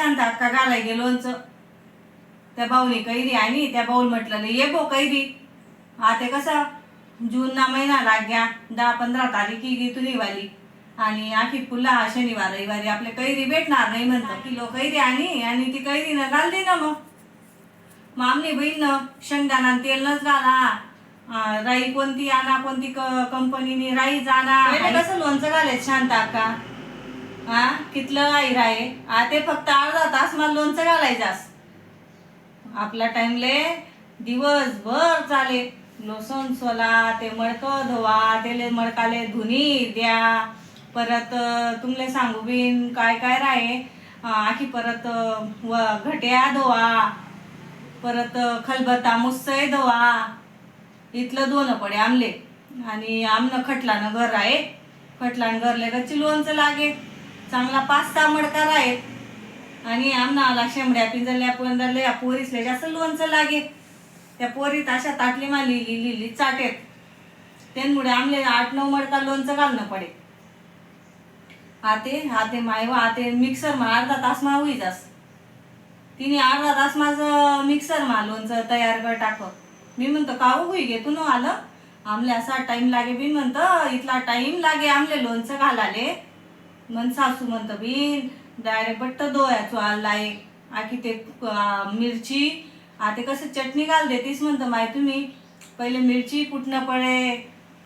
शांत अक्का घालाय गे लोणचं त्या भाऊने कैरी आणि त्या भाऊन म्हटलं नाही ये गो कैरी. हा ते कसं जून ना महिना लाग्या दहा पंधरा तारीख ही तुली वाली आणि आखी पुन्हा शनिवार रविवारी आपले कैरी भेटणार नाही म्हणतं. किलो कैरी आणि आणि ती कैरी ना घाल दे ना मग. मग बहीण शेंगदाणा आणि तेल नच घाला राई कोणती आणा कोणती कंपनीने कंपनीनी राई जाणा कसं लोणचं घालायचं शांत अक्का हा? कितलं आई राय? आ ते फक्त अर्धा तास मला लोणचं घालायचास. आपला टाइमले दिवसभर चाले लोसण सोला ते मडकं धुवा तेले मडकाले धुनी द्या. परत तुमले सांगू बिन काय काय राहे आखी परत व घट्या धुवा. परत खलबत्ता मुसय धुवा. इथलं दोन पडे आमले. आणि आमनं खटलानं घर आहे खटलानं घरले गच्ची लोणचं लागे चांगला पाच सहा मडका आहेत आणि आमना आला शेंबड्या पिंजरल्या पिंजरल्या पोरीसले जास्त लोणचं लागे त्या पोरीत अशा ताटली मा लिहिली लिहिली चाटेत त्यांमुळे आमले आठ नऊ मडका लोणचं घालणं पडे आते आते मायवा आते मिक्सर मा अर्धा तास मा होई जास. तिने अर्धा तास माझं मिक्सर मा लोणचं तयार कर टाक मी म्हणतो का होई गे तू न आलं? आमले असा टाईम लागे मी म्हणतं इथला टाईम लागे आमले लोणचं घालाले. मन सासू म्हणतं बीन डायरेक्ट बट्ट डोळ्याचो आलाय आखी ते मिरची आता कसं चटणी घाल देतीस म्हणतं माय तुम्ही पहिले मिरची कुटणं पडे?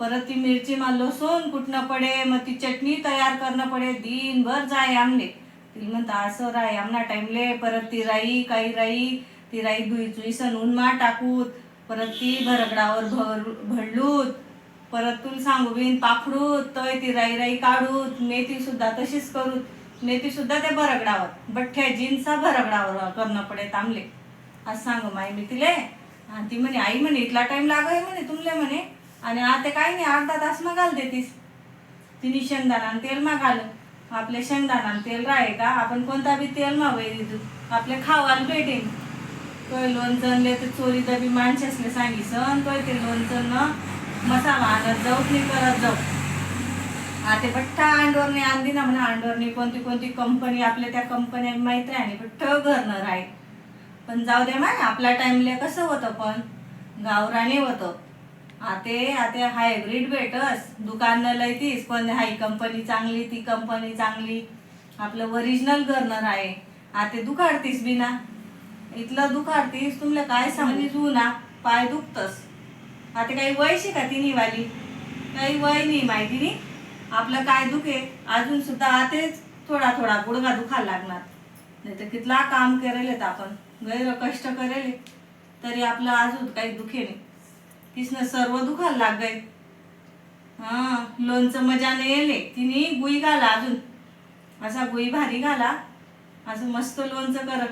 परत ती मिरची मग लसूण कुटणं पडे? मग ती चटणी तयार करणं पडे? दिनभर जाय आमले. ती म्हणतं असं राय आमना टाईमले. परत ती राई काही राई ती राई धुई चुईसन उन्मा टाकूत. परत ती भरगडावर भर भरलूत. परत तुला सांगू बिन पाखडू तय ती राई राई काढू मेथी सुद्धा तशीच करू मेथी सुद्धा ते बरगडावर बठ्ठ्या जीन्सा भरगडावर करणं पडे तांबले. असं सांगू माई मी तिले. आणि ती म्हणे आई म्हणे इतला टाइम लागाय म्हणे तुमले म्हणे. आणि आता काय नाही अर्धा तास मग घाल देतीस. तिने शेंगदाणा आणि तेल मा आपले शेंगदाणा आणि तेल राहे का? आपण कोणता बी तेल मा वैरी आपले खावाला भेटेन. तोय लोणचणले तर चोरी दबी माणसासले सांगिसन तो ते लोणचण मसाला आणत जाऊ नाही करत जाऊ. आता बठ्ठा अंडोरने आणली ना म्हणा अंडोरनी कोणती कोणती कंपनी आपल्या त्या कंपन्या माहीत आहे आणि पठ्ठ घरणार आहे पण जाऊ दे माय आपल्या टाईमले कसं होतं पण? गावराने होतं. आते आता हायब्रिड भेटस. दुकान लयतीस पण हाई कंपनी चांगली ती कंपनी चांगली. आपलं ओरिजिनल गर्नर आहे आता दुखाडतीस बिना. इथलं दुखाडतीस तुमला काय सांगली ना पाय दुखतस. आता काही वयशी का तिन्ही निवाली काही वय नाही माहिती नाही आपलं काय दुखे अजून सुद्धा आतेच थोडा थोडा गुडघा दुखायला लागणार. नाही तर कितला काम करेल आपण. गैर कष्ट करेल. तरी आपलं अजून काही दुखे नाही. तिसनं सर्व दुखायला लाग गय हा लोणचं मजाने येले. तिने गुई घाला अजून. असा गुई भारी घाला. असं मस्त लोणचं कर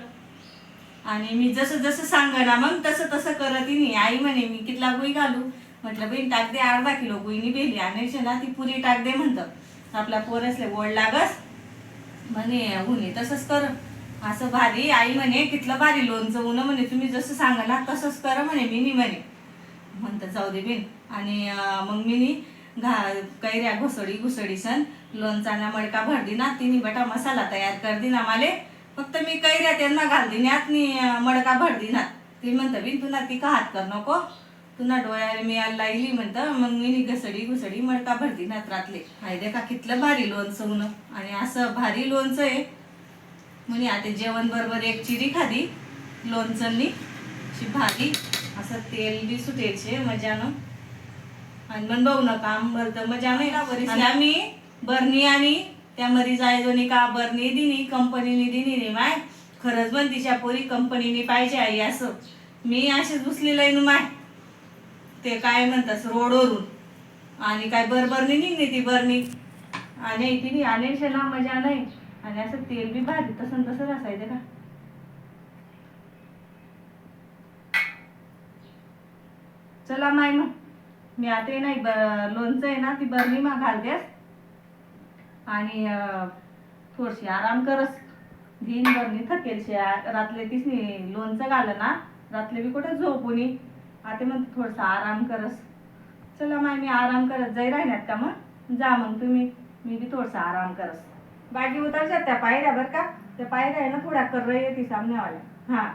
आणि मी जसं जसं सांग ना मग तसं तसं करत तिने आई म्हणे मी कितला गुई घालू? म्हटलं बहीण टाक दे अर्धा किलो गुईनी बेली आणायची ना ती पुरी टाक दे म्हणतं. आपला पोरसले गोड लागस. म्हणे हुने तसंच कर. असं भारी आई म्हणे कितलं भारी लोणचं उन म्हणे तुम्ही जसं सांगा ना तसंच कर म्हणे मी म्हणे. म्हणतं जाऊ दे बिन. आणि मग मी घा कैऱ्या घुसडी घुसडी लोणचा ना मडका भर दिना तिने बटा मसाला तयार कर दिना माले. फक्त मी कैऱ्या त्यांना घाल दिन्यात नी अं, मडका भर दिना ती म्हणतं बिन तुला ती का हात कर नको. तुला डोळ्याला मी यायला लागली म्हणतं. मग मी नी घसडी घुसडी मडका भर दिनात रातले हाय का कितलं भारी लोणचं उन आणि असं भारी लोणचं आहे. म्हणे आता जेवण बरोबर एक चिरी खादी लोणचंनी अशी भारी असं तेल बी सुटेचे मजानं आणि मग बघू नका आंबर तर मजा नाही ना बरी आम्ही बरणी आणि त्या मरी जायजोनी का बरणी दिनी कंपनीने दिनी रे माय. खरंच पण तिच्या पोरी कंपनीने पाहिजे आई असं. मी अशीच उचलेलं आहे माय. ते काय म्हणतात रोडवरून. आणि काय बरबरणी निघली ती बरणी. आणि तिने आले शेला मजा नाही. आणि असं तेल बी भाजी तसं तसंच असायचं का? चला माय मग. मी आता नाही ब- लोणचं आहे ना ती बरणी मा घालतेस. आणि थोडशी थोडीशी आराम करस. घेईन बरणी थकेल शे आ- रातले तिसनी लोणचं घालं ना रातले बी कुठे झोपूनी आता मग थोडसा आराम करस. चला माय मी आराम करत जाई राहण्यात का मग? जा मग तुम्ही. मी बी थोडसा आराम करस. बाकी उतरशात त्या पायऱ्या बरं का? त्या पायऱ्या आहे ना थोड्या कर येते सामन्यावाल्या. हा.